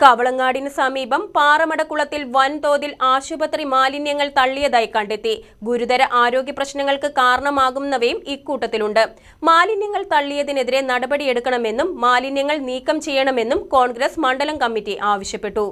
കവളങ്ങാടിന് സമീപം പാറമടക്കുളത്തിൽ വൻതോതിൽ ആശുപത്രി മാലിന്യങ്ങൾ തള്ളിയതായി കണ്ടെത്തി. ഗുരുതര ആരോഗ്യ പ്രശ്നങ്ങൾക്ക് കാരണമാകുന്നവയും ഇക്കൂട്ടത്തിലുണ്ട്. മാലിന്യങ്ങൾ തള്ളിയതിനെതിരെ നടപടിയെടുക്കണമെന്നും മാലിന്യങ്ങൾ നീക്കം ചെയ്യണമെന്നും കോൺഗ്രസ് മണ്ഡലം കമ്മിറ്റി ആവശ്യപ്പെട്ടു.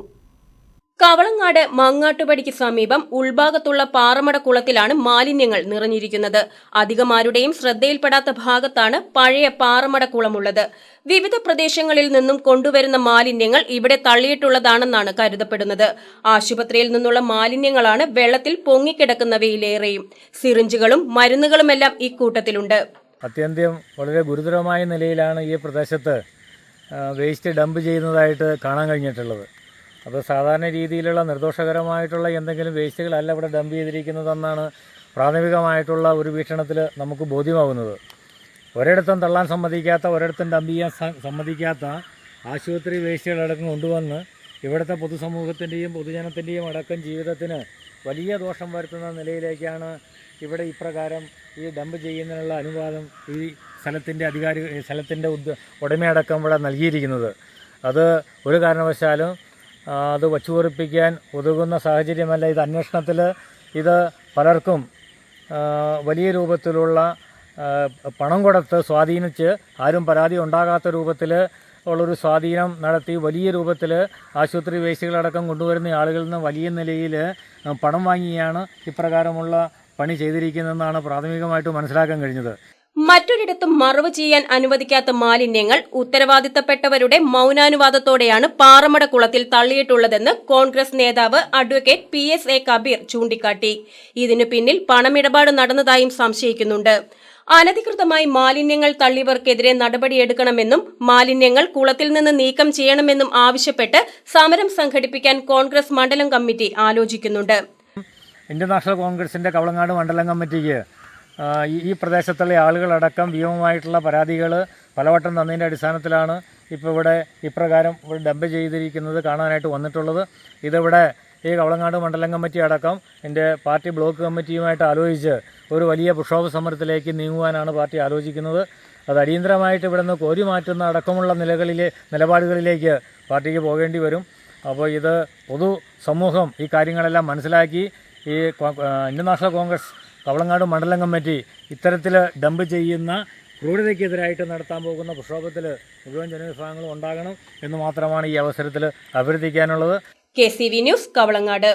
കവളങ്ങാട് മങ്ങാട്ടുപടിക്ക് സമീപം ഉൾഭാഗത്തുള്ള പാറമട കുളത്തിലാണ് മാലിന്യങ്ങൾ നിറഞ്ഞിരിക്കുന്നത്. അധികമാരുടെയും ശ്രദ്ധയിൽപ്പെടാത്ത ഭാഗത്താണ് പഴയ പാറമട കുളമുള്ളത്. വിവിധ പ്രദേശങ്ങളിൽ നിന്നും കൊണ്ടുവരുന്ന മാലിന്യങ്ങൾ ഇവിടെ തള്ളിയിട്ടുള്ളതാണെന്നാണ് കരുതപ്പെടുന്നത്. ആശുപത്രിയിൽ നിന്നുള്ള മാലിന്യങ്ങളാണ് വെള്ളത്തിൽ പൊങ്ങിക്കിടക്കുന്നവയിലേറെയും. സിറിഞ്ചുകളും മരുന്നുകളുമെല്ലാം ഇക്കൂട്ടത്തിലുണ്ട് അത്യന്തം വളരെ ഗുരുതരമായ നിലയിലാണ് ഈ പ്രദേശത്ത് വേസ്റ്റ് ഡംപ് ചെയ്യുന്നതായിട്ട് കാണാൻ കഴിഞ്ഞിട്ടുള്ളത്. അപ്പോൾ സാധാരണ രീതിയിലുള്ള നിർദോഷകരമായിട്ടുള്ള എന്തെങ്കിലും വേസ്റ്റുകളല്ല ഇവിടെ ഡംപ് ചെയ്തിരിക്കുന്നതെന്നാണ് പ്രാഥമികമായിട്ടുള്ള ഒരു വീക്ഷണത്തിൽ നമുക്ക് ബോധ്യമാകുന്നത്. ഒരിടത്തും തള്ളാൻ സമ്മതിക്കാത്ത ഒരിടത്തും ഡംപ് ചെയ്യാൻ സമ്മതിക്കാത്ത ആശുപത്രി വേസ്റ്റുകളടക്കം കൊണ്ടുവന്ന് ഇവിടുത്തെ പൊതുസമൂഹത്തിന്റെയും പൊതുജനത്തിന്റെയും അടക്കം ജീവിതത്തിന് വലിയ ദോഷം വരുത്തുന്ന നിലയിലേക്കാണ് ഇവിടെ ഇപ്രകാരം ഈ ഡംപ് ചെയ്യുന്നതിനുള്ള അനുവാദം ഈ സ്ഥലത്തിന്റെ അധികാരി സ്ഥലത്തിന്റെ ഉദ്യ ഉടമയടക്കം ഇവിടെ നൽകിയിരിക്കുന്നത്. അത് ഒരു കാരണവശാലും അത് വച്ചുപൊറിപ്പിക്കാൻ ഒതുങ്ങുന്ന സാഹചര്യമല്ല ഇത്. അന്വേഷണത്തിൽ ഇത് പലർക്കും വലിയ രൂപത്തിലുള്ള പണം കൊടുത്ത് സ്വാധീനിച്ച് ആരും പരാതി ഉണ്ടാകാത്ത രൂപത്തിൽ ഉള്ളൊരു സ്വാധീനം നടത്തി വലിയ രൂപത്തിൽ ആശുപത്രി വേസ്റ്റുകളടക്കം കൊണ്ടുവരുന്ന ആളുകളിൽ നിന്ന് വലിയ നിലയിൽ പണം വാങ്ങിയാണ് ഇപ്രകാരമുള്ള പണി ചെയ്തിരിക്കുന്നതെന്നാണ് പ്രാഥമികമായിട്ട് മനസ്സിലാക്കാൻ കഴിഞ്ഞത്. മറ്റൊരിടത്തും മറവ് ചെയ്യാൻ അനുവദിക്കാത്ത മാലിന്യങ്ങൾ ഉത്തരവാദിത്തപ്പെട്ടവരുടെ മൗനാനുവാദത്തോടെയാണ് പാറമട കുളത്തിൽ തള്ളിയിട്ടുള്ളതെന്ന് കോൺഗ്രസ് നേതാവ് advocate P S A Kabeer ചൂണ്ടിക്കാട്ടി. ഇതിനു പിന്നിൽ പണമിടപാട് നടന്നതായും സംശയിക്കുന്നുണ്ട്. അനധികൃതമായി മാലിന്യങ്ങൾ തള്ളിയവർക്കെതിരെ നടപടിയെടുക്കണമെന്നും മാലിന്യങ്ങൾ കുളത്തിൽ നിന്ന് നീക്കം ചെയ്യണമെന്നും ആവശ്യപ്പെട്ട് സമരം സംഘടിപ്പിക്കാൻ കോൺഗ്രസ് മണ്ഡലം കമ്മിറ്റി ആലോചിക്കുന്നുണ്ട്. ഇന്ത്യൻ നാഷണൽ കോൺഗ്രസിന്റെ കവളങ്ങാട് മണ്ഡലം കമ്മിറ്റിക്ക് ഈ പ്രദേശത്തുള്ള ആളുകളടക്കം ഭീമമായിട്ടുള്ള പരാതികൾ പലവട്ടം തന്നതിന്റെ അടിസ്ഥാനത്തിലാണ് ഇപ്പോൾ ഇവിടെ ഇപ്രകാരം ഇവിടെ ഡംപ് ചെയ്തിരിക്കുന്നത് കാണാനായിട്ട് വന്നിട്ടുള്ളത്. ഇതിവിടെ ഈ കവളങ്ങാട് മണ്ഡലം കമ്മിറ്റി അടക്കം എന്റെ പാർട്ടി ബ്ലോക്ക് കമ്മിറ്റിയുമായിട്ട് ആലോചിച്ച് ഒരു വലിയ പ്രക്ഷോഭ സമരത്തിലേക്ക് നീങ്ങുവാനാണ് പാർട്ടി ആലോചിക്കുന്നത്. അത് അടിയന്തരമായിട്ട് ഇവിടെ നിന്ന് കോരി മാറ്റുന്ന അടക്കമുള്ള നിലകളിലെ നിലപാടുകളിലേക്ക് പാർട്ടിക്ക് പോകേണ്ടി വരും. അപ്പോൾ ഇത് പൊതു സമൂഹം ഈ കാര്യങ്ങളെല്ലാം മനസ്സിലാക്കി ഈ കോ- ഇന്ത്യൻ നാഷണൽ കോൺഗ്രസ് കവളങ്ങാട് മണ്ഡലം കമ്മിറ്റി ഇത്തരത്തിൽ ഡംപ് ചെയ്യുന്ന ക്രൂരതയ്ക്കെതിരായിട്ട് നടത്താൻ പോകുന്ന പ്രക്ഷോഭത്തിൽ മുഴുവൻ ജനവിഭാഗങ്ങളും ഉണ്ടാകണം എന്ന് മാത്രമാണ് ഈ അവസരത്തിൽ അഭ്യർത്ഥിക്കാനുള്ളത്. K C V news Kavalangad.